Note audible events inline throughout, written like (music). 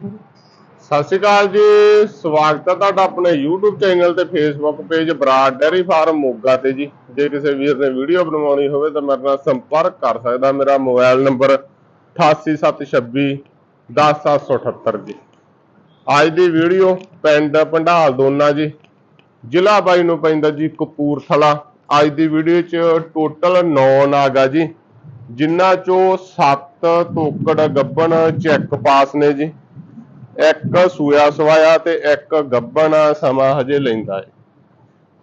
ਸਤਿ ਸ਼੍ਰੀ ਅਕਾਲ ਜੀ, ਸਵਾਗਤ ਹੈ ਤੁਹਾਡਾ ਆਪਣੇ YouTube ਚੈਨਲ ਤੇ Facebook page Brar dairy farm Moga ਤੇ ਜੀ। ਜੇ ਕਿਸੇ ਵੀਰ ਨੇ ਵੀਡੀਓ ਬਣਵਾਉਣੀ ਹੋਵੇ ਤਾਂ ਮੇਰੇ ਨਾਲ ਸੰਪਰਕ ਕਰ ਸਕਦਾ। ਮੇਰਾ ਮੋਬਾਈਲ ਨੰਬਰ 88726 10778 ਜੀ। ਅੱਜ ਦੀ ਵੀਡੀਓ ਪਿੰਡ ਪੰਡਾਲ ਦੋਨਾ ਜੀ। ਜ਼ਿਲ੍ਹਾ ਬਾਈ ਨੂੰ ਪੈਂਦਾ ਜੀ ਕਪੂਰਥਲਾ। ਅੱਜ ਦੀ ਵੀਡੀਓ 'ਚ ਟੋਟਲ 9 ਨਾਗ ਆ ਜੀ। ਜਿਨ੍ਹਾਂ ਚੋਂ 7 ਤੋਕੜ ਗੱਬਣ ਚੈੱਕ ਪਾਸ ਨੇ ਜੀ। ਇੱਕ ਸੂਆ ਸਵਾਇਆ ਤੇ ਇੱਕ ਗੱਬਣ ਸਮਾਂ ਹਜੇ ਲੈਂਦਾ ਹੈ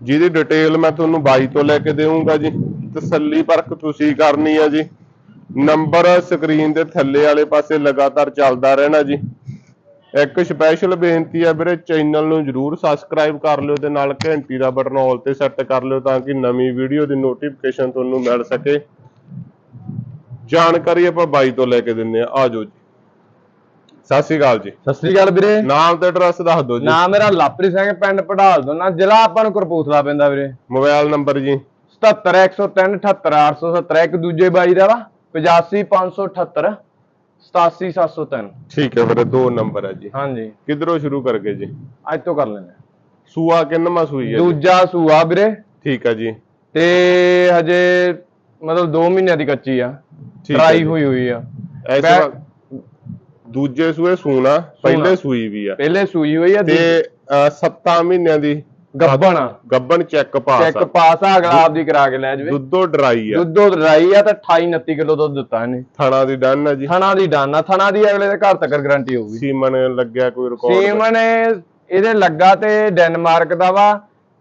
ਜਿਹਦੀ ਡਿਟੇਲ ਮੈਂ ਤੁਹਾਨੂੰ ਬਾਈ ਤੋਂ ਲੈ ਕੇ ਦੇਵਾਂਗਾ ਜੀ। ਤਸੱਲੀ ਪਰਖ ਤੁਸੀਂ ਕਰਨੀ ਹੈ ਜੀ। ਨੰਬਰ ਸਕਰੀਨ ਦੇ ਥੱਲੇ ਵਾਲੇ ਪਾਸੇ ਲਗਾਤਾਰ ਚੱਲਦਾ ਰਹਿਣਾ ਜੀ। ਇੱਕ ਸਪੈਸ਼ਲ ਬੇਨਤੀ ਹੈ ਵੀਰੇ ਚੈਨਲ ਨੂੰ ਜਰੂਰ ਸਬਸਕ੍ਰਾਈਬ ਕਰ ਲਿਓ ਤੇ ਨਾਲ ਘੰਟੀ ਦਾ ਬਟਨ ਆਲ ਤੇ ਸੈੱਟ ਕਰ ਲਿਓ ਤਾਂ ਕਿ ਨਵੀਂ ਵੀਡੀਓ ਦੀ ਨੋਟੀਫਿਕੇਸ਼ਨ ਤੁਹਾਨੂੰ ਮਿਲ ਸਕੇ। ਜਾਣਕਾਰੀ ਆਪਾਂ ਬਾਈ ਤੋਂ ਲੈ ਕੇ ਦਿੰਦੇ ਆ। ਆਜੋ ਜੀ। ਸਤਿ ਸ਼੍ਰੀ ਅਕਾਲ ਜੀ। ਸਤਿ ਸ੍ਰੀ ਅਕਾਲ ਵੀਰੇ। ਨਾਮ ਤੇ ਐਡਰੈਸ ਦੱਸ ਦਿਓ ਜੀ। ਨਾਮ ਮੇਰਾ ਲਾਪਰੀ ਸਿੰਘ ਪਿੰਡ ਪੜਾਲ ਦੋਨਾ ਜ਼ਿਲ੍ਹਾ ਆਪਾਂ ਨੂੰ ਕਰਪੂਥਲਾ ਪੈਂਦਾ ਵੀਰੇ। ਮੋਬਾਈਲ ਨੰਬਰ ਜੀ। 77 103 78870 ਇੱਕ ਦੂਜੇ ਬਾਈ ਦਾ ਵਾ 85578 87703 ਠੀਕ ਹੈ ਵੀਰੇ ਦੋ ਨੰਬਰ ਹੈ ਜੀ। ਹਾਂਜੀ। ਕਿੱਧਰੋਂ ਸ਼ੁਰੂ ਕਰਗੇ ਜੀ? ਅੱਜ ਤੋਂ ਕਰ ਲੈਂਦੇ ਸੂਆ ਕਿੰਨਵਾਂ ਸੂਈ ਹੈ? ਦੂਜਾ ਸੂਆ ਵੀਰੇ। ਠੀਕ ਹੈ ਜੀ। ਤੇ ਹਜੇ ਮਤਲਬ 2 ਮਹੀਨਿਆਂ ਦੀ ਕੱਚੀ ਆ। ਟਰਾਈ। ਹੋਈ ਹੋਈ ਆ। ਵਾ- ਦੂਜੇ ਸੂਏ ਸੂਣਾ ਪਹਿਲੇ ਸੂਈ ਵੀ ਆ। ਪਹਿਲੇ ਸੂਈ ਹੋਈ ਆ ਤੇ 7 ਮਹੀਨਿਆਂ ਦੀ ਗੱਬਣ ਗੱਬਣ ਚੈੱਕ ਪਾਸ ਚੈੱਕ ਆ ਪਾਸ ਆ ਅਗਲਾ ਆਪਦੀ ਕਰਾ ਕੇ ਲੈ ਜਾਵੇ। ਦੁੱਧੋ ਡਰਾਈ ਆ। ਦੁੱਧੋ ਰਾਈ ਆ ਤਾਂ 28 29 ਕਿਲੋ ਦੁੱਧ ਦਿੱਤਾ ਇਹਨੇ। ਥਣਾ ਦੀ ਡਨ ਆ ਜੀ। ਥਣਾ ਦੀ ਡਾਨਾ ਥਣਾ ਦੀ ਅਗਲੇ ਦੇ ਘਰ ਤੱਕ ਗਾਰੰਟੀ ਹੋਊਗੀ। ਸੀਮਨ ਲੱਗਿਆ ਕੋਈ ਰਿਕਾਰਡ ਸੀਮਨ ਇਹਦੇ ਲੱਗਾ ਤੇ ਡੈਨਮਾਰਕ ਦਾ ਵਾ।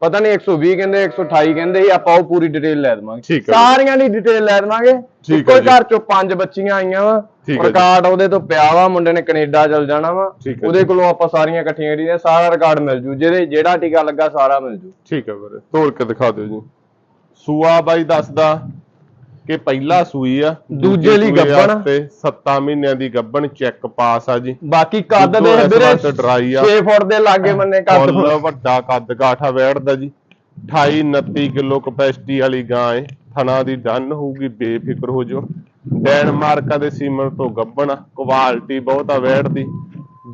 ਪਤਾ ਨਹੀਂ 120 ਕਹਿੰਦੇ 128 ਕਹਿੰਦੇ ਸੀ ਆਪਾਂ ਉਹ ਪੂਰੀ ਡਿਟੇਲ ਲੈ ਦੇਵਾਂਗੇ। ਸਾਰੀਆਂ ਦੀ ਡਿਟੇਲ ਲੈ ਦੇਵਾਂਗੇ। ਇੱਕੋ। ਘਰ ਚੋਂ ਪੰਜ ਬੱਚੀਆਂ ਆਈਆਂ ਵਾ। ਰਿਕਾਰਡ ਉਹਦੇ ਤੋਂ ਪਿਆ ਵਾ ਮੁੰਡੇ ਨੇ ਕੈਨੇਡਾ ਚਲ ਜਾਣਾ ਵਾ। ਉਹਦੇ ਕੋਲੋਂ ਆਪਾਂ ਸਾਰੀਆਂ ਇਕੱਠੀਆਂ ਜਿਹੜੀਆਂ ਸਾਰਾ ਰਿਕਾਰਡ ਮਿਲ ਜੂ। ਜਿਹਦੇ ਜਿਹੜਾ ਟੀਕਾ ਲੱਗਾ ਸਾਰਾ ਮਿਲ ਜੂ। ਠੀਕ ਹੈ ਵੀਰੇ ਤੋੜ ਕੇ ਦਿਖਾ ਦਿਓ ਜੀ। ਸੂਆ ਬਾਈ ਦੱਸਦਾ ਕਿ ਪਹਿਲਾ ਸੂਈ ਆ ਦੂਜੇ ਲਈ ਗੱਭਣ। ਤੇ 7 ਮਹੀਨਿਆਂ ਦੀ ਗੱਭਣ ਚੈੱਕ ਪਾਸ ਆ ਜੀ। ਬਾਕੀ ਕੱਦ ਦੇ ਵੀਰੇ ਵਕਤ dry ਆ। 6 ਫੁੱਟ ਦੇ ਲਾਗੇ ਮੰਨੇ ਕੱਦ ਫੁੱਲ ਵੱਡਾ ਕੱਦ ਕਾਠਾ ਵੈੜਦਾ ਜੀ। 28 29 ਕਿਲੋ ਕਪੈਸਿਟੀ ਵਾਲੀ ਗਾਂ ਏ। ਥਣਾ ਦੀ ਡਨ ਹੋਊਗੀ ਬੇਫਿਕਰ ਹੋ ਜਾਓ। ਡੈਨਮਾਰਕਾਂ ਦੇ ਸੀਮਨ ਤੋਂ ਗੱਭਣ ਕੁਆਲਿਟੀ ਬਹੁਤ ਆ ਵੈੜਦੀ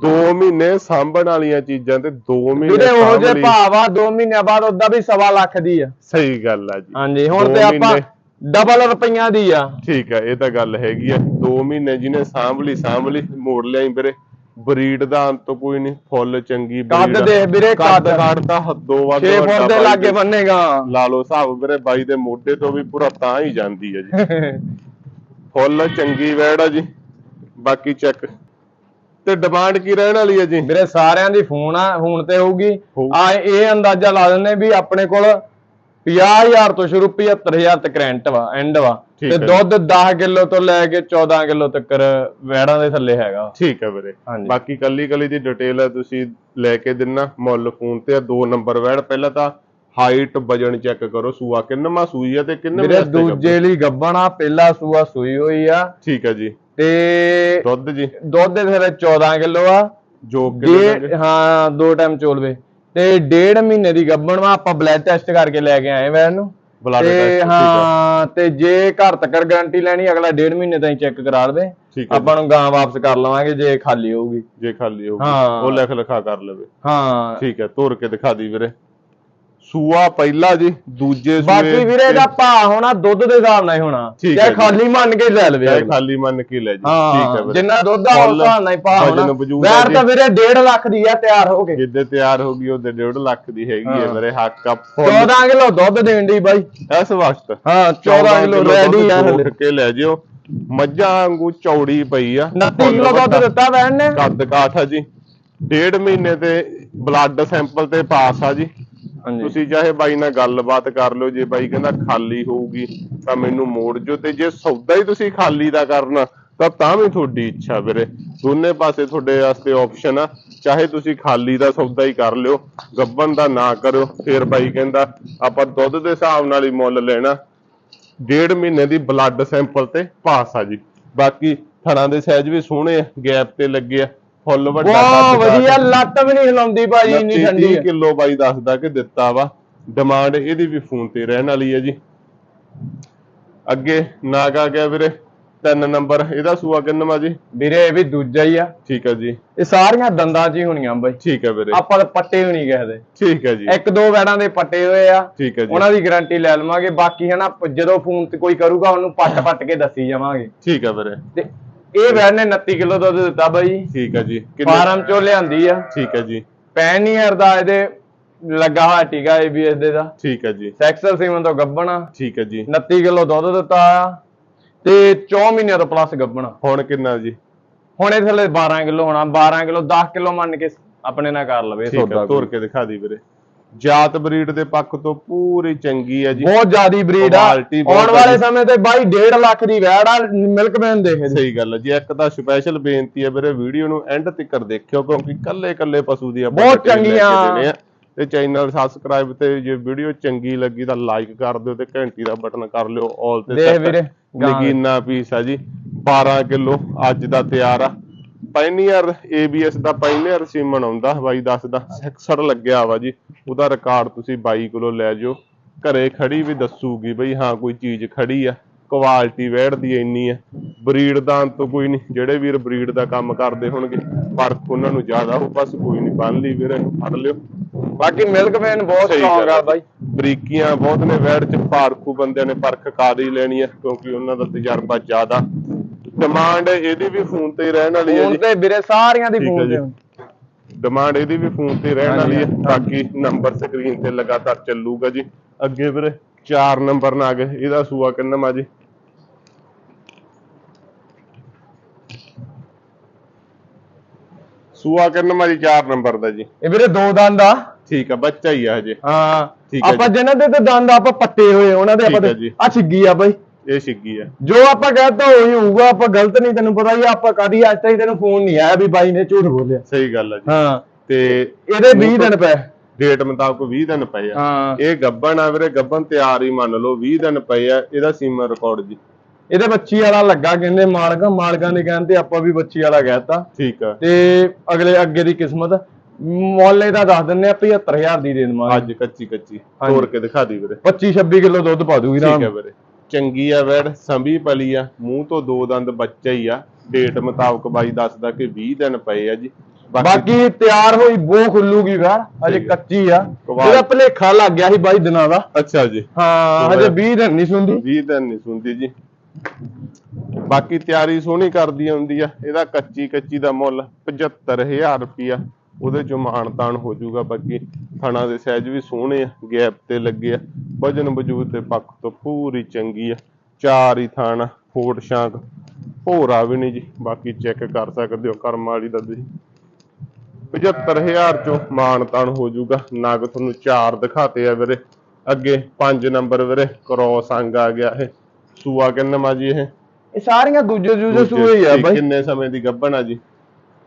2 ਮਹੀਨੇ ਸਾਂਭਣ ਵਾਲੀਆਂ ਚੀਜ਼ਾਂ ਤੇ 2 ਮਹੀਨੇ ਵੀਰੇ ਉਹ ਜੇ। ਭਾਵਾ 2 ਮਹੀਨਿਆਂ ਬਾਅਦ ਉਦਾਂ ਵੀ ਸਵਾ ਲੱਖ ਦੀ ਆ ਸਹੀ ਗੱਲ ਆ ਜੀ ਹਾਂਜੀ ਹੁਣ ਦੋ ਤੇ ਆਪਾਂ। ਡਬਲ ਰੁਪਈਆਂ ਦੀ ਆ ਠੀਕ ਹੈ ਇਹ ਤਾਂ ਗੱਲ ਹੈਗੀ ਆ 2 ਮਹੀਨੇ ਜਿਹਨੇ ਸਾਂਭ ਲਈ ਸਾਂਭ ਲਈ ਮੋੜ ਲਿਆਈ ਵੀਰੇ ਬਰੀਡ ਦਾ ਅੰਤ ਕੋਈ ਨਹੀਂ ਫੁੱਲ ਚੰਗੀ ਕੱਦ breed ਆ। ਦੇਖ ਵੀਰੇ, ਕੱਦ। ਕੱਦ ਹੱਦੋਂ ਵੱਧ 6 ਵੱਡਾ ਫੁੱਟ ਦੇ ਲਾਗੇ ਦੇ। ਬੰਨੇਗਾ ਲਾ ਲਓ ਹਿਸਾਬ ਵੀਰੇ ਬਾਈ ਦੇ ਮੋਢੇ ਤੋਂ ਵੀ ਪੂਰਾ ਤਾਂ ਹੀ ਜਾਂਦੀ ਹੈ ਜੀ (laughs) ਫੁੱਲ ਚੰਗੀ ਵੈੜ ਆ ਜੀ। ਬਾਕੀ ਚੈੱਕ ਤੇ ਡਿਮਾਂਡ ਕੀ ਰਹਿਣ ਵਾਲੀ ਹੈ ਜੀ? ਵੀਰੇ ਸਾਰਿਆਂ ਦੀ ਫੋਨ ਆ ਹੁਣ ਤੇ ਹੋਊਗੀ। ਹੋਊ। ਆ ਇਹ ਅੰਦਾਜ਼ਾ ਲਾ ਦਿੰਨੇ ਵੀ ਆਪਣੇ ਕੋਲ 50000 ਤੋਂ ਸ਼ੁਰੂ 75000 ਤੱਕ ਰੈਂਟ ਵਾ ਐਂਡ ਵਾ। ਤੇ। ਦੁੱਧ 10 ਕਿਲੋ ਤੋਂ ਲੈ ਕੇ 14 ਕਿਲੋ ਤੱਕ ਵੈੜਾਂ ਦੇ ਥੱਲੇ ਹੈਗਾ। ਠੀਕ ਹੈ ਵੀਰੇ। ਬਾਕੀ ਕੱਲੀ ਕੱਲੀ ਦੀ ਡਿਟੇਲ ਹੈ ਤੁਸੀਂ ਲੈ ਕੇ ਦਿਨਾ। ਮੁੱਲ ਫੋਨ ਤੇ ਆ ਦੋ ਨੰਬਰ ਵੈੜ। ਪਹਿਲਾਂ ਤਾਂ ਹਾਈਟ ਵਜਨ ਚੈੱਕ ਕਰੋ ਸੂਆ ਕਿੰਨਵਾਂ ਸੂਈ ਆ ਤੇ ਕਿੰਨੇ ਗੱਭਣ? ਦੂਜੇ ਲਈ ਗੱਬਣਾ ਪਹਿਲਾ ਸੂਆ ਸੂਈ ਹੋਈ ਆ। ਠੀਕ ਹੈ ਜੀ। ਤੇ ਦੁੱਧ ਜੀ। ਦੁੱਧ ਦੇ ਥੱਲੇ 14 ਕਿਲੋ ਆ। ਜੋ ਕਿੰਨੇ ਡੇ ਹਾਂ ਦੋ ਟਾਈਮ ਚੋਲਵੇ ਤੇ ਡੇਢ ਮਹੀਨੇ ਦੀ ਗੱਬਣ ਵਾ ਆਪਾਂ ਬਲੱਡ ਟੈਸਟ ਕਰਕੇ ਲੈ ਕੇ ਆਏ ਵੈਨ ਨੂੰ। ਬਲੱਡ ਟੈਸਟ ਹੈ ਤੇ ਜੇ ਘਰ ਤੱਕ ਗਾਰੰਟੀ ਲੈਣੀ ਅਗਲਾ ਡੇਢ ਮਹੀਨੇ ਤਾਈਂ ਚੈੱਕ ਕਰਾ ਲਵੇ। ਆਪਾਂ ਨੂੰ ਗਾਂ ਵਾਪਸ ਕਰ ਲਵਾਂਗੇ ਜੇ ਖਾਲੀ ਹੋਊਗੀ। ਜੇ ਖਾਲੀ ਹੋਊਗੀ। ਹਾਂ। ਉਹ ਲਿਖ ਲਿਖਾ ਕਰ ਲਵੇ। ਹਾਂ। ਠੀਕ ਹੈ ਤੋਰ ਕੇ ਦਿਖਾ ਦੀ ਵੀਰੇ। ਸੂਆ ਪਹਿਲਾ ਜੀ ਦੂਜੇ ਸੂਏ ਬਾਕੀ ਵੀਰੇ ਇਹਦਾ ਭਾਅ ਹੋਣਾ ਦੁੱਧ ਦੇ ਹਿਸਾਬ ਨਾਲ ਹੀ ਹੋਣਾ। ਠੀਕ ਹੈ ਚਾਹੇ ਜੀ। ਖਾਲੀ ਮੰਨ ਕੇ ਲੈ ਲਵੇ ਚਾਹੇ। ਖਾਲੀ ਮੰਨ ਕੇ ਲੈ ਜੀ। ਠੀਕ ਹੈ ਹਾਂ ਵੀਰੇ। ਜਿੰਨਾ ਦੁੱਧ ਆ ਉਸ ਹਿਸਾਬ ਨਾਲ ਹੀ ਭਾਅ ਵਜਨ ਹੋਣਾ। ਵਜੂਦ ਆ ਵੈਰ ਜੀ। ਤਾਂ ਵੀਰੇ 1.5 ਲੱਖ ਦੀ ਆ ਤਿਆਰ ਹੋ ਕੇ। ਜਿੱਦੇ ਤਿਆਰ ਹੋ ਗਈ ਉਹਦੇ 1.5 ਲੱਖ ਦੀ ਹੈਗੀ ਹੈ ਹਾਂ। ਵੀਰੇ ਹੱਕ ਆ ਫੁੱਲ। 14 ਕਿਲੋ ਦੁੱਧ ਦੇਣ ਦੀ ਬਾਈ। ਇਸ ਵਕਤ ਹਾਂ 14 ਕਿਲੋ ਰੈਡੀ ਆ ਹਲੇ ਕੇ ਲੈ ਜਿਓ। ਮੱਝਾਂ ਵਾਂਗੂ ਚੌੜੀ ਪਈ ਆ। 29 ਕਿਲੋ ਦੁੱਧ ਦਿੱਤਾ ਵੈਨ ਨੇ। ਕੱਦ ਕਾਠ ਆ ਜੀ। ਡੇਢ ਮਹੀਨੇ ਤੇ ਬਲੱਡ ਸੈਂਪਲ ਤੇ ਪਾਸ ਆ ਜੀ। ਤੁਸੀਂ ਚਾਹੇ ਬਾਈ ਨਾਲ ਗੱਲਬਾਤ ਕਰ ਲਿਓ, ਜੇ ਬਾਈ ਕਹਿੰਦਾ ਖਾਲੀ ਹੋਊਗੀ, ਤਾਂ ਮੈਨੂੰ ਮੋੜ ਜਿਓ ਤੇ ਜੇ ਸੌਦਾ ਹੀ ਤੁਸੀਂ ਖਾਲੀ ਦਾ ਕਰਨਾ, ਤਾਂ ਤਾਂ ਵੀ ਤੁਹਾਡੀ ਇੱਛਾ ਵੀਰੇ। ਦੋਨੇ ਪਾਸੇ ਤੁਹਾਡੇ ਵਾਸਤੇ ਆਪਸ਼ਨ ਆ। ਚਾਹੇ ਤੁਸੀਂ ਖਾਲੀ ਦਾ ਸੌਦਾ ਹੀ ਕਰ ਲਿਓ ਗੱਬਨ ਦਾ ਨਾ ਕਰੋ ਫੇਰ ਬਾਈ ਕਹਿੰਦਾ ਆਪਾਂ ਦੁੱਧ ਦੇ ਹਿਸਾਬ ਨਾਲ ਹੀ ਮੁੱਲ ਲੈਣਾ। ਡੇਢ ਮਹੀਨੇ ਦੀ ਬਲੱਡ ਸੈਂਪਲ ਤੇ ਪਾਸ ਆ ਜੀ। ਬਾਕੀ ਥਣਾ ਦੇ ਸਾਈਜ਼ ਵੀ ਸੋਹਣੇ ਆ, ਗੈਪ ਤੇ ਲੱਗੇ ਆ। ਫੁੱਲ ਵੱਡਾ ਕਾਠ। ਵਧੀਆ ਲੱਤ ਵੀ ਨਹੀਂ ਹਿਲਾਉਂਦੀ ਭਾਜੀ ਇੰਨੀ ਠੰਡੀ 30 ਹੈ। ਕਿਲੋ ਬਾਈ ਦੱਸਦਾ ਕਿ ਦਿੱਤਾ ਵਾ। ਡਿਮਾਂਡ ਇਹਦੀ ਵੀ ਫੋਨ ਤੇ ਰਹਿਣ ਵਾਲੀ ਹੈ ਜੀ। ਅੱਗੇ ਨਾਗ ਆ ਗਿਆ ਵੀਰੇ ਤਿੰਨ ਨੰਬਰ ਇਹਦਾ ਸੂਆ ਕਿੰਨਵਾ ਜੀ? ਵੀਰੇ ਇਹ ਵੀ ਦੂਜਾ ਹੀ ਆ। ਠੀਕ ਹੈ ਜੀ। ਇਹ ਸਾਰੀਆਂ ਦੰਦਾਂ 'ਚ ਹੀ ਹੋਣੀਆਂ ਬਾਈ। ਠੀਕ ਹੈ ਵੀਰੇ। ਆਪਾਂ ਪੱਟੇ ਵੀ ਨਹੀਂ ਕਹਦੇ ਠੀਕ ਹੈ ਜੀ। ਇੱਕ ਦੋ ਵੈੜਾਂ ਦੇ ਪੱਟੇ ਹੋਏ ਆ। ਠੀਕ ਹੈ ਜੀ। ਉਹਨਾਂ ਦੀ ਗਾਰੰਟੀ ਲੈ ਲਵਾਂਗੇ। ਬਾਕੀ ਹਨਾ ਜਦੋਂ ਫੋਨ ਤੇ ਕੋਈ ਕਰੂਗਾ ਉਹਨੂੰ ਪੱਟ ਪੱਟ ਕੇ ਦੱਸੀ ਜਾਵਾਂਗੇ। ਠੀਕ ਹੈ ਵੀਰੇ। ਤੇ ਇਹ ਵੈੜ ਨੇ 29 ਕਿਲੋ ਦੁੱਧ ਦਿੱਤਾ ਬਾਈ। ਠੀਕ ਹੈ ਜੀ। ਫਾਰਮ ਚੋਂ ਲਿਆਂਦੀ ਆ। ਠੀਕ ਹੈ ਜੀ। ਪੈਨੀਅਰ ਦਾ ਇਹਦੇ ਲੱਗਾ ਹੋਇਆ ਟੀਕਾ ਏਬੀਐਸ ਦੇ ਦਾ। ਠੀਕ ਹੈ ਜੀ। ਸੈਕਸਲ ਸੀਮਨ ਤੋਂ ਗੱਬਣਾ ਠੀਕ ਹੈ ਜੀ। 29 ਕਿਲੋ ਦੁੱਧ ਦਿੱਤਾ ਆ। ਤੇ 4 ਮਹੀਨਿਆਂ ਤੋਂ ਪਲੱਸ ਗੱਬਣਾ ਹੁਣ ਕਿੰਨਾ ਜੀ? ਹੁਣ ਇਹ ਥੱਲੇ 12 ਕਿਲੋ ਹੋਣਾ। 12 ਕਿਲੋ 10 ਕਿਲੋ ਮੰਨ ਕੇ ਆਪਣੇ ਨਾਲ ਕਰ ਲਵੇ ਠੀਕ ਸੌਦਾ ਹੈ ਤੋਰ ਕੇ ਦਿਖਾ ਦੀ ਵੀਰੇ। ਜਾਤ ਬਰੀਡ ਦੇ ਪੱਖ ਤੋਂ ਪੂਰੀ ਚੰਗੀ ਹੈ ਜੀ ਬਹੁਤ ਜ਼ਿਆਦੀ ਬਰੀਡ ਆ Quality ਬਹੁਤ ਆਉਣ ਵਾਲੇ। ਸਮੇਂ ਤੇ ਬਾਈ 1.5 ਲੱਖ ਦੀ ਵੈੜ ਆ ਮਿਲਕ ਮੈਨ ਦੇਖ ਜੀ ਸਹੀ ਗੱਲ ਹੈ ਜੀ ਇੱਕ ਤਾਂ ਸਪੈਸ਼ਲ ਬੇਨਤੀ ਹੈ ਵੀਰੇ ਵੀਡੀਓ ਨੂੰ ਐਂਡ ਤੱਕ ਦੇਖਿਓ ਕਿਉਂਕਿ ਕੱਲੇ ਕੱਲੇ ਪਸ਼ੂ ਦੀ ਆਪਾਂ ਬਹੁਤ detail ਲੈ ਕੇ ਚੰਗੀਆਂ। ਦੇਣੇ ਆ। ਤੇ ਚੈਨਲ ਸਬਸਕ੍ਰਾਈਬ ਤੇ ਜੇ ਵੀਡੀਓ ਚੰਗੀ ਲੱਗੀ ਤਾਂ ਲਾਈਕ ਕਰ ਦਿਓ ਤੇ ਘੰਟੀ ਦਾ ਬਟਨ ਕਰ ਲਿਓ ਆਲ ਤੇ ਦੇਖ set। ਵੀਰੇ, ਗਾਂ। ਨਗੀਨਾ ਪੀਸ ਆ ਜੀ 12 ਕਿਲੋ ਅੱਜ ਦਾ ਤਿਆਰ ਆ ਪਾਇਨੀਅਰ ABS ਦਾ ਪਾਇਨੀਅਰ ਸੀਮਨ ਆਉਂਦਾ ਬਾਈ ਦੱਸਦਾ 66 ਲੱਗਿਆ ਵਾ ਜੀ। ਉਹਦਾ ਰਿਕਾਰਡ ਤੁਸੀਂ ਬਾਈ ਕੋਲੋਂ ਲੈ ਜਾਓ। ਘਰੇ ਖੜੀ ਵੀ ਦੱਸੂਗੀ ਬਈ ਹਾਂ ਕੋਈ ਚੀਜ਼ ਖੜੀ ਆ। ਕੁਆਲਿਟੀ ਵੈੜ ਦੀ ਇੰਨੀ ਆ। ਬਰੀਡ ਦਾ ਤੋਂ ਕੋਈ ਨਹੀਂ। ਜਿਹੜੇ ਵੀਰ ਬਰੀਡ ਦਾ ਕੰਮ ਕਰਦੇ ਹੋਣਗੇ ਫ਼ਰਕ ਉਹਨਾਂ ਨੂੰ ਜ਼ਿਆਦਾ ਹੋ ਬਸ ਕੋਈ ਨਹੀਂ ਬੰਨ ਲਈ ਵੀਰੇ ਇਹਨੂੰ ਫੜ ਲਿਓ। ਬਾਕੀ ਮਿਲਕ ਮੈਨ ਬਹੁਤ ਸਟਰੋਂਗ ਆ। ਬਾਈ। ਬਰੀਕੀਆਂ ਬਹੁਤ ਨੇ ਵੈੜ ਚ ਪਾਰਖੂ ਬੰਦਿਆਂ ਨੇ ਪਰਖ ਕਰ ਹੀ ਲੈਣੀ ਆ ਕਿਉਂਕਿ ਉਹਨਾਂ ਦਾ ਤਜਰਬਾ ਜ਼ਿਆਦਾ। ਡਿਮਾਂਡ ਇਹਦੀ ਵੀ ਫੋਨ ਤੇ ਹੀ ਰਹਿਣ ਵਾਲੀ ਹੈ ਫੋਨ ਜੀ। ਤੇ ਵੀਰੇ ਸਾਰੀਆਂ ਦੀ ਠੀਕ ਹੈ ਫੋਨ ਜੀ। ਤੇ ਡਿਮਾਂਡ ਇਹਦੀ ਵੀ ਫੋਨ ਤੇ ਰਹਿਣ ਵਾਲੀ ਹੈ। ਬਾਕੀ ਨੰਬਰ ਸਕਰੀਨ ਤੇ ਲਗਾਤਾਰ ਚੱਲੂਗਾ ਜੀ। ਅੱਗੇ ਵੀਰੇ 4 ਨੰਬਰ ਨਾ ਗਏ। ਇਹਦਾ ਸੂਆ ਕਿੰਨਾ ਜੀ? ਸੂਆ ਕਿੰਨਾ ਜੀ? 4 ਨੰਬਰ ਦਾ ਜੀ। ਇਹ ਵੀਰੇ ਦੋ ਦੰਦ ਆ। ਠੀਕ ਆ ਬੱਚਾ ਹੀ ਆ ਹਜੇ। ਹਾਂ ਠੀਕ ਹੈ ਆਪਾਂ ਜੀ। ਜਿਨ੍ਹਾਂ ਦੇ ਤੇ ਦੰਦ ਆਪਾਂ ਪੱਟੇ ਹੋਏ ਉਹਨਾਂ ਦੇ ਆਪਾਂ ਠੀਕ ਹੈ ਜੀ। ਆ ਛਿੱਗੀ ਆ ਬਾਈ। ਇਹ ਛਿੱਗੀ ਆ। ਜੋ ਆਪਾਂ ਕਹਤਾ ਉਹੀ ਹੋਊਗਾ ਆਪਾਂ ਗਲਤ ਨਹੀਂ ਤੈਨੂੰ ਪਤਾ ਹੀ ਆਪਾਂ ਕਦੀ ਅੱਜ ਤਾਈਂ ਤੈਨੂੰ ਫੋਨ ਨਹੀਂ ਆਇਆ ਵੀ ਬਾਈ ਨੇ ਝੂਠ ਬੋਲਿਆ। ਸਹੀ ਗੱਲ ਆ ਜੀ। ਹਾਂ। ਤੇ ਇਹਦੇ 20 ਦਿਨ ਪਏ। ਡੇਟ ਮੁਤਾਬਕ 20 ਦਿਨ ਪਏ ਆ। ਹਾਂ। ਇਹ ਗੱਬਨ ਆ ਵੀਰੇ ਗੱਬਨ ਤਿਆਰ ਹੀ ਮੰਨ ਲਓ 20 ਦਿਨ ਪਏ ਆ ਇਹਦਾ ਸੀਮਾ ਰਿਕਾਰਡ ਜੀ। ਇਹਦੇ ਬੱਚੀ ਵਾਲਾ ਲੱਗਾ ਕਹਿੰਦੇ ਮਾਲਕਾਂ ਮਾਲਕਾਂ ਦੇ ਕਹਿਣ ਤੇ ਆਪਾਂ ਵੀ ਬੱਚੀ ਵਾਲਾ ਕਹਿਤਾ। ਠੀਕ ਆ। ਤੇ ਅਗਲੇ ਅੱਗੇ ਦੀ ਕਿਸਮਤ ਮੁੱਲ ਇਹਦਾ ਦੱਸ ਦਿੰਨੇ ਆ 75000 ਦੀ ਦੇ ਦੇਵਾਂਗੇ ਅੱਜ ਕੱਚੀ ਕੱਚੀ। ਤੋੜ ਕੇ ਦਿਖਾ ਦੀ ਵੀਰੇ। 25 26 ਕਿਲੋ ਦੁੱਧ ਪਾ ਦੂਗੀ ਠੀਕ ਨਾ ਹੈ ਵੀਰੇ। ਚੰਗੀ ਆ ਵੈੜ ਸੰਭੀ ਪਲੀ ਆ। ਮੂੰਹ ਤੋਂ ਦੋ ਦੰਦ ਬੱਚਾ ਹੀ ਆ। ਡੇਟ ਮੁਤਾਬਕ ਬਾਈ ਦੱਸਦਾ ਕਿ 20 ਦਿਨ ਪਏ ਆ ਜੀ। ਬਾਕੀ ਤਿਆਰ ਹੋਈ ਬੋ ਖੁੱਲੂਗੀ ਯਾਰ ਅਜੇ। ਕੱਚੀ ਆ। ਇਹਦਾ ਭਲੇਖਾ ਲੱਗ ਗਿਆ ਸੀ ਬਾਈ ਦਿਨਾਂ ਦਾ। ਅੱਛਾ ਜੀ। ਹਾਂ ਹਜੇ 20 ਦਿਨ ਨਹੀਂ ਸੁਣਦੀ 20 ਦਿਨ ਨਹੀਂ ਸੁਣਦੀ ਜੀ। ਬਾਕੀ ਤਿਆਰੀ ਸੋਹਣੀ ਕਰਦੀ ਹੁੰਦੀ ਆ। ਇਹਦਾ ਕੱਚੀ ਕੱਚੀ ਦਾ ਮੁੱਲ 75000 ਰੁਪਿਆ ਉਹਦੇ ਚੋਂ ਮਾਨਤਾਨ ਹੋ ਜਾਊਗਾ ਬਾਕੀ। ਥਣਾ ਦੇ ਸਾਈਜ਼ ਵੀ ਸੋਹਣੇ ਆ ਗੈਪ ਤੇ ਲੱਗੇ ਆ। ਵਜਨ ਵਜੂਦ ਦੇ ਪੱਖ ਤੋਂ ਪੂਰੀ ਚੰਗੀ ਆ। ਚਾਰ ਹੀ ਥਾਣ ਫੋਟ ਸ਼ਾਂਕ ਭੋਰਾ ਵੀ ਨਹੀਂ ਜੀ ਬਾਕੀ ਚੈੱਕ ਕਰ ਸਕਦੇ ਹੋ ਕਰਮ ਵਾਲੀ ਦਾ ਤੁਸੀਂ। 75000 ਚੋਂ ਮਾਨਤਾਨ ਹੋ ਜਾਊਗਾ। ਨਗ ਤੁਹਾਨੂੰ ਚਾਰ ਦਿਖਾਤੇ ਆ ਵੀਰੇ। ਅੱਗੇ 5 ਨੰਬਰ ਵੀਰੇ ਕ੍ਰੋਸ ਅੰਗ ਆ ਗਿਆ ਇਹ। ਸੂਆ ਕਿੰਨਾ ਜੀ ਇਹ? ਇਹ ਸਾਰੀਆਂ ਦੂਜੇ ਦੂਜੇ ਸੂਏ ਹੀ ਆ ਠੀਕ, ਬਾਈ। ਕਿੰਨੇ ਸਮੇਂ ਦੀ ਗੱਭਣ ਆ ਜੀ?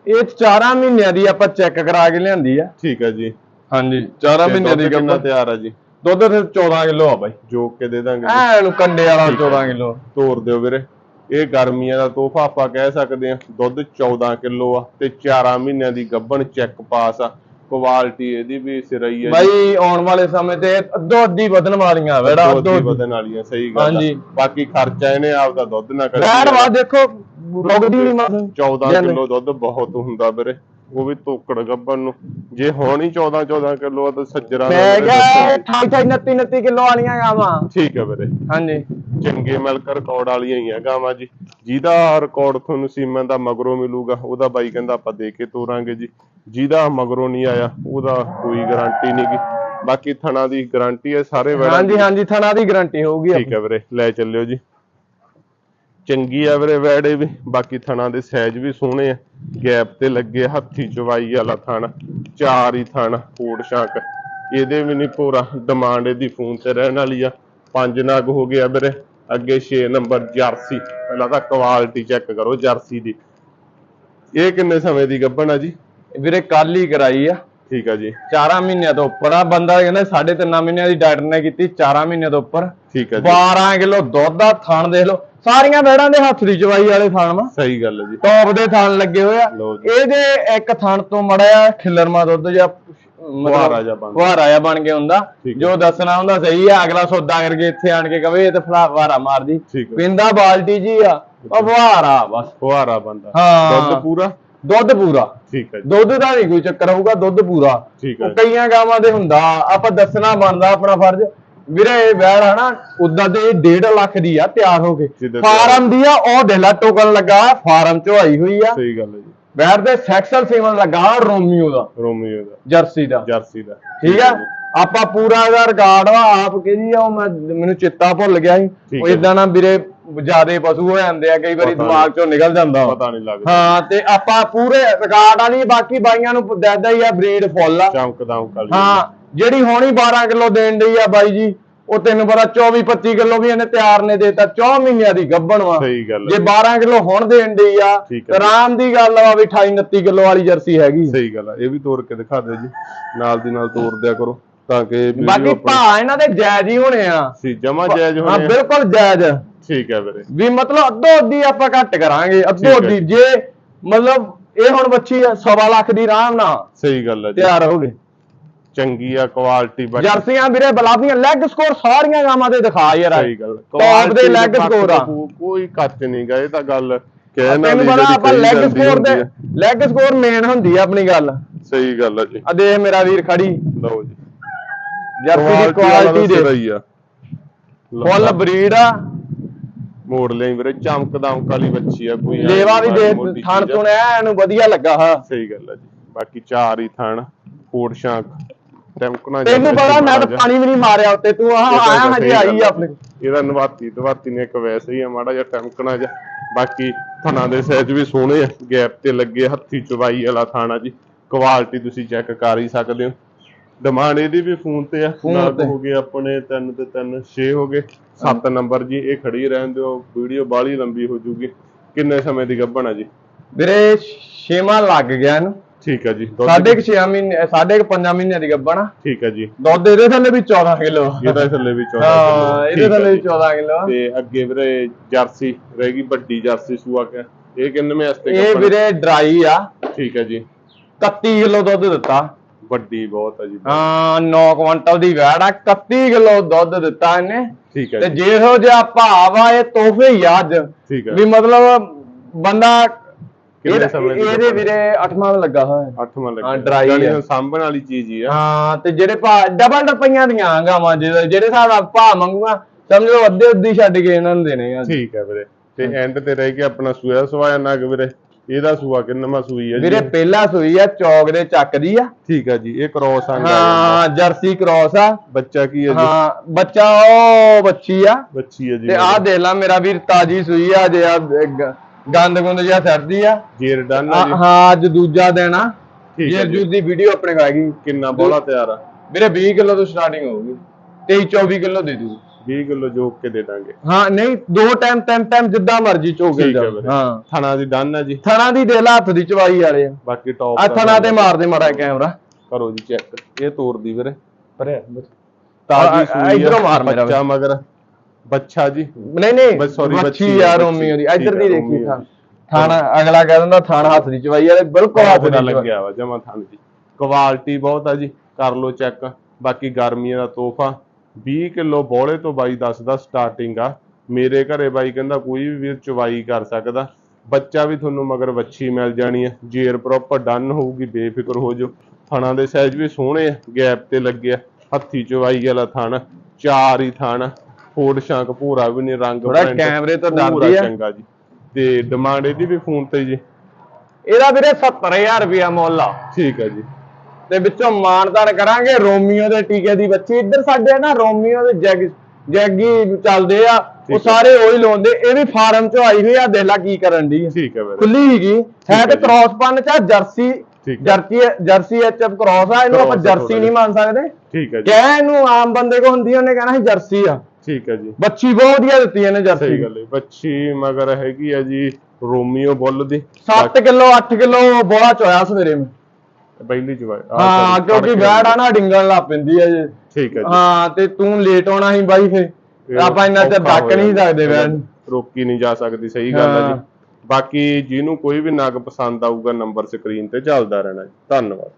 ਇਹ 4 ਮਹੀਨਿਆਂ ਦੀ ਆਪਾਂ ਚੈੱਕ ਕਰਾ ਕੇ ਲਿਆਂਦੀ ਆ। ਠੀਕ ਹੈ ਜੀ। ਹਾਂਜੀ 4 ਤੇ ਮਹੀਨਿਆਂ ਦੀ ਗੱਭਣ। ਤਿਆਰ ਆ ਜੀ? ਦੁੱਧ ਤੇ 14 ਕਿਲੋ ਆ ਬਾਈ। ਜੋਕ ਕੇ ਦੇ ਦਾਂਗੇ। ਜੀ। ਐਨ ਕੰਡੇ ਵਾਲਾ 14 ਕਿਲੋ। ਤੋਰ ਦਿਓ ਵੀਰੇ। ਇਹ ਗਰਮੀਆਂ ਦਾ ਤੋਹਫਾ ਆਪਾਂ ਕਹਿ ਸਕਦੇ ਆ ਦੁੱਧ 14 ਕਿਲੋ ਆ ਤੇ 4 ਮਹੀਨਿਆਂ ਦੀ ਗੱਭਣ ਚੈੱਕ ਪਾਸ ਆ। ਕੁਆਲਿਟੀ ਇਹਦੀ ਵੀ ਸਿਰਈ ਆ ਜੀ। ਬਾਈ ਆਉਣ ਵਾਲੇ ਸਮੇਂ ਤੇ ਅੱਧੋ ਅੱਧੀ ਵਧਣ ਵਾਲੀਆਂ ਵੇੜਾ ਅੱਧੋ ਦੀ ਅੱਧੀ ਵਧਣ ਵਾਲੀਆਂ ਸਹੀ ਗੱਲ ਹਾਂਜੀ। ਬਾਕੀ ਖਰਚਾ ਇਹਨੇ ਆਪਦਾ ਦੁੱਧ ਨਾ ਕਰੀ। ਵਾ ਦੇਖੋ ਰੁਕਦੀ ਨਹੀਂ ਮਤ। 14 ਕਿਲੋ ਦੁੱਧ ਬਹੁਤ ਹੁੰਦਾ ਵੀਰੇ। ਉਹ ਵੀ ਤੋਕੜ ਗੱਭਣ ਨੂੰ। ਜੇ ਹੁਣ ਹੀ 14 14 ਕਿਲੋ ਆ ਤਾਂ ਸੱਜਰਾਂ ਦਾ ਮੈਂ ਵੀਰੇ ਕਿਹਾ ਦੱਸੋ। 28 29 29 ਕਿਲੋ ਵਾਲੀਆਂ ਗਾਵਾਂ। ਠੀਕ ਹੈ ਵੀਰੇ। ਹਾਂਜੀ। ਚੰਗੇ ਮਿਲਕ ਰਿਕਾਰਡ ਵਾਲੀਆਂ ਹੀ ਆ ਗਾਵਾਂ ਜੀ। ਜਿਹਦਾ ਰਿਕਾਰਡ ਤੁਹਾਨੂੰ ਸੀਮਨ ਦਾ ਮਗਰੋਂ ਮਿਲੂਗਾ ਉਹਦਾ ਬਾਈ ਕਹਿੰਦਾ ਆਪਾਂ ਦੇ ਕੇ ਤੋਰਾਂਗੇ ਜੀ। ਜਿਹਦਾ ਮਗਰੋਂ ਨਹੀਂ ਆਇਆ ਉਹਦਾ ਕੋਈ ਗਾਰੰਟੀ ਨਹੀਂਗੀ ਬਾਕੀ ਥਣਾ ਦੀ ਗਾਰੰਟੀ ਹੈ ਸਾਰੇ ਵੈੜਾਂ ਹਾਂਜੀ ਹਾਂਜੀ ਥਣਾ ਦੀ ਗਾਰੰਟੀ ਹੋਊਗੀ ਠੀਕ ਹੈ ਵੀਰੇ ਲੈ ਚੱਲਿਓ ਜੀ। ਚੰਗੀ ਆ ਵੀਰੇ ਵੈੜੇ ਵੀ। ਬਾਕੀ ਥਣਾ ਦੇ ਸਾਈਜ਼ ਵੀ ਸੋਹਣੇ ਆ। ਗੈਪ ਤੇ ਲੱਗੇ ਹੱਥੀ ਚਵਾਈ ਵਾਲਾ ਥਣ ਚਾਰ ਹੀ ਥਣ ਫੂਡ ਸ਼ਾਕ ਇਹਦੇ ਵੀ ਨਹੀਂ ਪੂਰਾ ਡਿਮਾਂਡ ਇਹਦੀ ਫੋਨ ਤੇ ਰਹਿਣ ਵਾਲੀ ਆ। ਪੰਜ ਨਗ ਹੋ ਗਿਆ ਵੀਰੇ। ਅੱਗੇ 6 ਨੰਬਰ ਜਰਸੀ। ਪਹਿਲਾਂ ਤਾਂ ਕੁਆਲਿਟੀ ਚੈੱਕ ਕਰੋ ਜਰਸੀ ਦੀ। ਇਹ ਕਿੰਨੇ ਸਮੇਂ ਦੀ ਗੱਭਣ ਆ ਜੀ? ਵੀਰੇ ਕੱਲ ਹੀ ਕਰਾਈ ਆ। ਠੀਕ ਆ ਜੀ। 4 ਮਹੀਨਿਆਂ ਤੋਂ ਉੱਪਰ ਆ। ਬੰਦਾ ਕਹਿੰਦਾ ਸਾਢੇ 3 ਮਹੀਨਿਆਂ ਦੀ ਡਾਕਟਰ ਨੇ ਕੀਤੀ 4 ਮਹੀਨਿਆਂ ਤੋਂ ਉੱਪਰ। ਠੀਕ ਆ ਜੀ। 12 ਕਿਲੋ ਦੁੱਧ ਦਾ ਥਣ ਦੇਖ ਲਓ। ਸਾਰੀਆਂ ਬੈੜਾਂ ਦੇ ਹੱਥ ਦੀ ਚਵਾਈ ਵਾਲੇ ਥਣ ਵਾ। ਸਹੀ ਗੱਲ ਹੈ ਜੀ। ਟੌਪ ਦੇ ਥਣ ਲੱਗੇ ਹੋਏ ਆ। ਲਓ ਜੀ। ਇਹਦੇ ਇੱਕ ਥਣ ਤੋਂ ਮੜਿਆ ਖਿਲਰਮਾ ਦੁੱਧ ਜਾਂ ਫੁਹਾਰਾ ਜਿਹਾ। ਫੁਹਾਰਾ ਜਿਹਾ ਬਣ ਕੇ ਹੁੰਦਾ। ਠੀਕ ਹੈ। ਜੋ ਦੱਸਣਾ ਹੁੰਦਾ ਸਹੀ ਆ ਅਗਲਾ ਸੌਦਾ ਕਰਕੇ ਇੱਥੇ ਆਣ ਕੇ ਕਵੇ ਇਹ ਤੇ ਫਲਾ ਫੁਹਾਰਾ ਮਾਰਦੀ। ਠੀਕ ਹੈ। ਪਿੰਦਾ ਬਾਲਟੀ ਜੀ ਆ ਉਹ ਫੁਹਾਰਾ ਬਸ। ਫੁਹਾਰਾ ਬੰਦਾ ਹਾਂ। ਦੁੱਧ ਪੂਰਾ? ਦੁੱਧ ਪੂਰਾ। ਠੀਕ ਹੈ ਜੀ। ਦੁੱਧ ਦਾ ਨਹੀਂ ਕੋਈ ਚੱਕਰ ਹੋਊਗਾ ਦੁੱਧ ਪੂਰਾ। ਠੀਕ ਹੈ ਉਹ ਕਈਆਂ ਗਾਵਾਂ ਦੇ ਹੁੰਦਾ। ਆਪਾਂ ਦੱਸਣਾ ਬਣਦਾ ਆਪਣਾ ਫਰਜ਼। ਵੀਰੇ ਇਹ ਵੈੜ ਹਨਾ ਉਦਾਂ ਤੇ ਇਹ 1.5 ਲੱਖ ਦੀ ਆ ਤਿਆਰ ਹੋ ਕੇ। ਫਾਰਮ ਦੀ ਆ ਉਹ ਦੇਲਾ ਟੋਕਨ ਲੱਗਾ ਫਾਰਮ ਚੋਂ ਆਈ ਹੋਈ ਆ। ਸਹੀ ਗੱਲ ਹੈ ਜੀ। ਵੈੜ ਦੇ ਸੈਕਸਲ ਸੀਮਨ ਲੱਗਾ ਰੋਮੀਓ ਦਾ। ਰੋਮੀਓ ਦਾ। ਜਰਸੀ ਦਾ। ਜਰਸੀ ਦਾ। ਠੀਕ ਆ? ਆਪਾਂ ਪੂਰਾ ਇਹਦਾ ਰਿਕਾਰਡ ਆ ਆਪ ਕਿਹਦੀ ਆ ਉਹ ਮੈਂ ਮੈਨੂੰ ਚੇਤਾ ਭੁੱਲ ਗਿਆ ਸੀ। ਉਹ। ਇਦਾਂ ਨਾ ਵੀਰੇ ਜਿਆਦੇ ਪਸ਼ੂ ਹੋ ਜਾਂਦੇ ਆ ਕਈ ਵਾਰੀ ਦਿਮਾਗ ਚੋਂ ਨਿਕਲ ਜਾਂਦਾ। ਪਤਾ ਨਹੀਂ ਲੱਗਦਾ। ਹਾਂ ਤੇ ਆਪਾਂ ਪੂਰੇ ਰਿਕਾਰਡ ਵਾਲੀ ਬਾਕੀ ਬਾਈਆਂ ਨੂੰ ਦੱਸਦਾ ਹੀ ਆ ਬਰੀਡ ਫੁੱਲ ਆ। ਚਮਕਦਾ ਕਾਲੀ। ਹਾਂ ਜਿਹੜੀ ਹੋਣੀ 12 ਕਿਲੋ ਦੇਣ ਡਈ ਆ ਬਾਈ ਜੀ ਉਹ ਤੈਨੂੰ ਪਤਾ 24 25 ਕਿਲੋ ਵੀ ਇਹਨੇ ਤਿਆਰ ਨੇ ਦੇਤਾ 4 ਮਹੀਨਿਆਂ ਦੀ ਗੱਭਣ ਵਾ। ਸਹੀ ਗੱਲ ਜੇ ਹੈ 12 ਕਿਲੋ ਹੁਣ ਦੇਣ ਡਈ ਆ ਆਰਾਮ ਦੀ ਗੱਲ ਆ ਵੀ 28 29 ਕਿਲੋ ਵਾਲੀ ਜਰਸੀ ਹੈਗੀ। ਸਹੀ ਗੱਲ ਹੈ ਇਹ ਵੀ ਤੋੜ ਕੇ ਦਿਖਾ ਦਿਓ ਜੀ। ਨਾਲ ਦੀ ਨਾਲ ਤੋੜ ਦਿਆ ਕਰੋ ਤਾਂ ਕਿ ਬਾਕੀ ਭਾ ਇਹਨਾਂ ਦੇ ਜਾਇਜ਼ ਹੀ ਹੋਣੇ ਆ। ਸੀ ਜਮਾ ਜਾਇਜ਼ ਹੋਣੇ ਆ। ਬਿਲਕੁਲ ਜਾਇਜ਼। ਠੀਕ ਹੈ ਵੀਰੇ। ਵੀ ਮਤਲਬ ਅੱਧੋ ਅੱਧੀ ਆਪਾਂ ਘੱਟ ਕਰਾਂਗੇ ਅੱਧੋ। ਅੱਧੀ ਜੇ। ਮਤਲਬ ਇਹ ਹੁਣ ਬੱਚੀ ਆ ਸਵਾ ਲੱਖ ਦੀ ਆਰਾਮ ਨਾਲ ਸਹੀ ਗੱਲ ਹੈ ਤਿਆਰ ਹੋ ਗਏ। ਚੰਗੀ ਆ ਕੁਆਲਿਟੀ ਬੜੀ ਜਰਸੀਆਂ ਵੀਰੇ ਬਲਾਦੀਆਂ ਲੈਗ ਸਕੋਰ ਸਾਰੀਆਂ ਗਾਵਾਂ ਦੇ ਦਿਖਾ ਯਾਰ। ਸਹੀ ਗੱਲ। ਟੌਪ ਦੇ ਲੈਗ ਸਕੋਰ ਆ। ਤੋਂ ਕੋਈ ਕੱਚ ਨਹੀਂ ਗਾ ਇਹ ਤਾਂ ਗੱਲ ਕਹਿਣ ਵਾਲੀ ਪਤਾ ਆਪਾਂ ਲੈਗ ਸਕੋਰ ਦੇ ਆ। ਲੈਗ ਸਕੋਰ ਮੇਨ ਹੁੰਦੀ ਆ ਆਪਣੀ ਗੱਲ। ਸਹੀ ਗੱਲ ਹੈ ਜੀ। ਆ ਦੇਖ ਮੇਰਾ ਵੀਰ ਖੜੀ। ਲਓ ਜੀ। ਜਰਸੀ ਦੀ ਕੁਆਲਿਟੀ ਦੇ ਰਹੀ ਆ। ਫੁੱਲ ਬਰੀਡ ਆ। ਮੋੜ ਲਈ ਵੀਰੇ ਚਮਕਦਮ ਕਾਲੀ ਬੱਚੀ ਆ ਕੋਈ ਐਂ ਲੇਵਾ ਵੀ ਦੇ ਥਣ ਆ। ਤੋਂ ਐਨੂੰ ਵਧੀਆ ਲੱਗਾ ਹਾਂ। ਸਹੀ ਗੱਲ ਹੈ ਜੀ। ਬਾਕੀ ਚਾਰ ਹੀ ਥਣ ਕੋਟ ਸ਼ਾਂਕ ਟੈਂਕਣਾ ਤੈਨੂੰ ਪਤਾ ਮੈਂ ਤਾਂ ਪਾਣੀ ਵੀ ਨਹੀਂ ਮਾਰਿਆ ਉੱਤੇ ਤੂੰ ਆਹ ਆਇਆ ਹਜੇ ਆਈ ਆ ਆਪਣੇ ਇਹਦਾ ਨਵਾਤੀ ਦਵਾਤੀ ਨੇ ਇੱਕ ਵੈਸੇ ਹੀ ਆ ਮਾੜਾ ਜਿਹਾ ਟੈਂਕਣਾ ਜਿਹਾ ਬਾਕੀ ਥਣਾ ਦੇ ਸਾਈਜ਼ ਵੀ ਸੋਹਣੇ ਆ ਗੈਪ ਤੇ ਲੱਗੇ ਹੱਥੀ ਚਵਾਈ ਵਾਲਾ ਥਾਣਾ ਜੀ। ਕੁਆਲਿਟੀ ਤੁਸੀਂ ਚੈੱਕ ਕਰ ਹੀ ਸਕਦੇ ਹੋ। ਡਿਮਾਂਡ ਇਹਦੀ ਵੀ ਫੋਨ ਤੇ ਆ ਤੇ। ਹੋ ਗਏ ਆਪਣੇ ਤਿੰਨ ਤੇ ਤਿੰਨ 6 ਹੋ ਗਏ। 7 ਨੰਬਰ ਜੀ ਇਹ ਖੜੀ ਰਹਿਣ ਦਿਓ ਵੀਡੀਓ ਬਾਹਲੀ ਲੰਬੀ ਹੋ ਜੂਗੀ। ਕਿੰਨੇ ਸਮੇਂ ਦੀ ਗੱਭਣ ਆ ਜੀ? ਵੀਰੇ ਛੇਵਾਂ ਲੱਗ ਗਿਆ ਇਹਨੂੰ। ਠੀਕ ਹੈ ਜੀ। ਸਾਢੇ ਕੁ ਛੇ ਮਹੀਨੇ ਸਾਢੇ ਕੁ ਪੰਜਾਂ ਮਹੀਨਿਆਂ ਦੀ ਗੱਭਣਾ ਠੀਕ ਹੈ ਜੀ। ਦੁੱਧ ਇਹਦੇ ਥੱਲੇ ਵੀ 14 ਕਿਲੋ। ਇਹਦਾ ਥੱਲੇ ਵੀ 14 ਹਾਂ ਇਹਦੇ ਥੱਲੇ ਵੀ 14 ਕਿਲੋ। ਤੇ ਅੱਗੇ ਵੀਰੇ ਜਰਸੀ ਰਹੇਗੀ ਵੱਡੀ ਜਰਸੀ ਸੂਆ ਕੇ। ਇਹ ਕਿੰਨਵੇਂ ਵਾਸਤੇ ਇਹ? ਵੀਰੇ ਡਰਾਈ ਆ। ਠੀਕ ਹੈ ਜੀ। 31 ਕਿਲੋ ਦੁੱਧ ਦਿੱਤਾ। ਵੱਡੀ ਬਹੁਤ ਹੈ ਜੀ ਹਾਂ 9 ਕੁਇੰਟਲ ਦੀ ਵੈੜ ਆ। 31 ਕਿਲੋ ਦੁੱਧ ਦਿੱਤਾ ਇਹਨੇ। ਠੀਕ ਹੈ ਤੇ ਜੀ। ਜਿਹੋ ਜਿਹਾ ਭਾਵ ਆ ਇਹ ਤੋਹਫੇ ਹੀ ਆ ਅੱਜ। ਵੀ ਮਤਲਬ ਬੰਦਾ ਕਿੰਨੇ ਇਹਦੇ ਸਮੇਂ? ਵੀਰੇ 8ਵਾਂ ਲੱਗਾ ਹੋਇਆ ਹਾਂ, ਲੱਗਾ dry ਜਾਣੀ ਹੈ। ਸਾਂਭਣ ਵਾਲੀ ਚੀਜ਼ ਹੀ ਆ। ਹਾਂ ਤੇ ਜਿਹੜੇ ਭਾ ਡਬਲ ਰੁਪਈਆਂ ਦੀਆਂ ਗਾਵਾਂ ਜਿਹੜੇ ਜਿਹੜੇ ਹਿਸਾਬ ਨਾਲ ਭਾ ਮੰਗੂਗਾ ਸਮਝ ਅੱਧੇ ਅੱਧੀ ਛੱਡ ਕੇ ਇਹਨਾਂ ਨੂੰ ਦੇਣੇ ਆ। ਠੀਕ ਹੈ ਵੀਰੇ। ਤੇ ਐਂਡ ਤੇ ਰਹਿ ਗਿਆ ਆਪਣਾ ਸੂਆ ਸਵਾਇਆ ਨਗ ਵੀਰੇ। ਇਹਦਾ ਸੂਆ ਕਿੰਨਵਾਂ ਸੂਈ ਹੈ ਜੀ? ਵੀਰੇ ਪਹਿਲਾ ਸੂਈ ਆ ਚੌਕ ਦੇ ਚੱਕ ਦੀ ਆ। ਠੀਕ ਹੈ ਜੀ ਇਹ ਕ੍ਰੋਸ ਆ। ਹਾਂ ਜਰਸੀ ਕ੍ਰਾਸ ਆ। ਬੱਚਾ ਕੀ ਹੈ ਜੀ? ਹਾਂ ਬੱਚਾ ਉਹ ਬੱਚੀ ਆ। ਬੱਚੀ ਹੈ ਜੀ ਤੇ ਆਹ ਦੇਖ ਲਾ ਮੇਰਾ ਵੀਰ ਤਾਜੀ ਸੂਈ ਆ ਜੇ ਆ ਗੰਦ ਗੁੰਦ ਜਿਹਾ ਸਰਦੀ ਆ। ਜੇਰ ਡਨ ਆ ਆ- ਜੀ। ਹਾਂ ਅੱਜ ਦੂਜਾ ਦਿਨ ਆ। ਠੀਕ ਹੈ ਇਹ ਜੀ। ਜੂਸ ਦੀ ਵੀਡੀਓ ਆਪਣੇ ਕੋਲ ਹੈਗੀ। ਕਿੰਨਾ ਬੋਲਾ ਤਿਆਰ ਆ। ਵੀਰੇ 20 ਕਿਲੋ ਤੋਂ ਸਟਾਰਟਿੰਗ ਹੋਊਗੀ। 23 24 ਕਿਲੋ ਦੇ ਦੂ 20 ਕਿਲੋ ਜੋਕ ਕੇ ਦੇ ਦਾਂਗੇ। ਹਾਂ ਨਹੀਂ ਦੋ ਟਾਈਮ ਤਿੰਨ ਟਾਈਮ ਜਿੱਦਾਂ ਮਰਜ਼ੀ ਹੈ ਜਾ। ਹਾਂ। ਥਣਾ ਦੀ ਡਨ ਹੈ ਜੀ। ਥਣਾ ਦੀ ਦੇ ਲਾ ਹੱਥ ਦੀ ਚਵਾਈ ਵਾਲੇ ਆ। ਬਾਕੀ ਟੌਪ ਆ ਥਣਾ ਤੇ ਮਾਰਦੇ ਮਾੜਾ ਕੈਮਰਾ। ਕਰੋ ਜੀ ਚੈੱਕ ਇਹ ਤੋੜਦੀ ਵੀਰੇ। ਪਰੇ ਤਾਜੀ ਆ- ਇੱਧਰੋਂ ਮਾਰ ਮੇਰਾ ਬੱਚਾ ਮਗਰ। ਬੱਚਾ ਜੀ। ਨਹੀਂ ਨਹੀਂ ਬਸ sorry, ਬੱਚੀ ਬੱਚੀ ਆ ਆ, ਰੋਮੀਓ ਦੀ ਬੱਚੀ, ਇੱਧਰ ਦੀ ਠੀਕ ਦੇਖੀ ਥਾਣ ਅਗਲਾ ਕਹਿ ਦਿੰਦਾ ਥਾਣ ਹੱਥ ਦੀ ਚਵਾਈ ਵਾਲੇ ਬਿਲਕੁਲ ਹੱਥ ਦੀ ਚਵਾਈ। ਲੱਗਿਆ ਵਾ ਜਮਾ ਥਣ ਦੀ। ਕੁਆਲਿਟੀ ਬਹੁਤ ਆ ਜੀ ਕਰ ਲਓ ਚੈੱਕ। ਬਾਕੀ ਗਰਮੀਆਂ ਦਾ ਤੋਹਫਾ 20 ਕਿਲੋ ਬੋਲੇ ਤੋਂ ਬਾਈ ਦੱਸਦਾ ਸਟਾਰਟਿੰਗ ਆ। ਮੇਰੇ ਘਰੇ ਬਾਈ ਕਹਿੰਦਾ ਕੋਈ ਵੀ ਵੀਰ ਚਵਾਈ ਕਰ ਸਕਦਾ। ਬੱਚਾ ਵੀ ਤੁਹਾਨੂੰ ਮਗਰ ਵੱਛੀ ਮਿਲ ਜਾਣੀ ਹੈ ਜੇਰ ਪ੍ਰੋਪਰ ਡਨ ਹੋਊਗੀ ਬੇਫਿਕਰ ਹੋ ਜਾਓ। ਥਣਾ ਦੇ ਸਾਈਜ਼ ਵੀ ਸੋਹਣੇ ਆ ਗੈਪ ਤੇ ਲੱਗਿਆ ਹੱਥੀ ਚਵਾਈ ਵਾਲਾ ਥਣ ਚਾਰ ਹੀ ਥਣ। ਫੋੜ ਸ਼ਾਂਕ ਪੂਰਾ ਵੀ ਨਹੀਂ ਰੰਗ print ਕੈਮਰੇ ਤੋਂ ਪੂਰਾ ਡਰਦੀ ਆ। ਚੰਗਾ ਜੀ। ਤੇ ਡਿਮਾਂਡ ਇਹਦੀ ਵੀ ਫੋਨ ਤੇ ਜੀ। ਇਹਦਾ ਵੀਰੇ 70000 ਰੁਪਿਆ ਮੁੱਲ ਆ। ਠੀਕ ਹੈ ਜੀ। ਤੇ ਵਿੱਚੋਂ ਮਾਨਦਾਨ ਕਰਾਂਗੇ ਰੋਮੀਓ ਦੇ ਟੀਕੇ ਦੀ ਬੱਚੀ। ਇੱਧਰ ਸਾਡੇ ਨਾ ਰੋਮੀਓ ਦੇ ਜੈਗ ਜੈਗੀ ਚੱਲਦੇ ਆ। ਉਹ। ਸਾਰੇ ਉਹੀ ਲਾਉਂਦੇ। ਇਹ ਵੀ ਫਾਰਮ ਚੋਂ ਆਈ ਹੋਈ ਆ ਦੇਖ ਲਾ ਕੀ ਕਰਨ ਦੀ ਠੀਕ ਹੈ ਵੀਰੇ ਖੁੱਲੀ ਹੈਗੀ ਹੈ ਤੇ ਜੀ। ਕ੍ਰਾਸ ਪੰਨ ਚ ਆ, ਜਰਸੀ ਠੀਕ। ਜਰਸੀ ਜਰਸੀ ਐਚਐਫ ਕ੍ਰਾਸ ਆ। ਇਹਨੂੰ ਆਪਾਂ ਆ ਜਰਸੀ ਨਹੀਂ ਮੰਨ ਸਕਦੇ। ਠੀਕ ਹੈ ਜੀ। ਕਹਿ ਇਹਨੂੰ ਆਮ ਬੰਦੇ ਕੋ ਹੁੰਦੀ ਉਹਨੇ ਕਹਿਣਾ ਸੀ ਜਰਸੀ ਆ। ਠੀਕ ਹੈ ਜੀ। ਬੱਚੀ ਬਹੁਤ ਵਧੀਆ ਦਿੱਤੀ ਇਹਨੇ ਜਰਸੀ ਸਹੀ ਗੱਲ ਹੈ। ਬੱਚੀ ਮਗਰ ਹੈਗੀ ਆ ਜੀ ਰੋਮੀਓ ਬੁੱਲ ਦੀ। 7 ਕਿਲੋ 8 ਕਿਲੋ ਬੋਲਾ ਚੋਇਆ ਸਵੇਰੇ ਮੈਂ। ਪਹਿਲੀ ਚ ਹਾਂ ਕਿਉਂਕਿ ਵੈੜ ਆ ਨਾ ਡਿੰਗਣ ਲੱਗ ਪੈਂਦੀ ਆ ਜੇ। ਠੀਕ ਹੈ ਜੀ। ਹਾਂ ਤੇ ਤੂੰ ਲੇਟ ਆਉਣਾ ਸੀ ਬਾਈ ਫੇ ਆਪਾਂ ਇੰਨਾ ਔਖਾ ਡੱਕ ਨਹੀਂ। ਸਕਦੇ ਵੈੜ। ਰੋਕੀ ਨਹੀਂ ਜਾ ਸਕਦੀ ਸਹੀ ਗੱਲ ਹਾਂ। ਜੀ। ਬਾਕੀ ਜਿਹਨੂੰ ਕੋਈ ਵੀ ਨਗ ਪਸੰਦ ਆਊਗਾ ਨੰਬਰ ਸਕਰੀਨ ਤੇ ਚੱਲਦਾ ਰਹਿਣਾ ਜੀ। ਧੰਨਵਾਦ।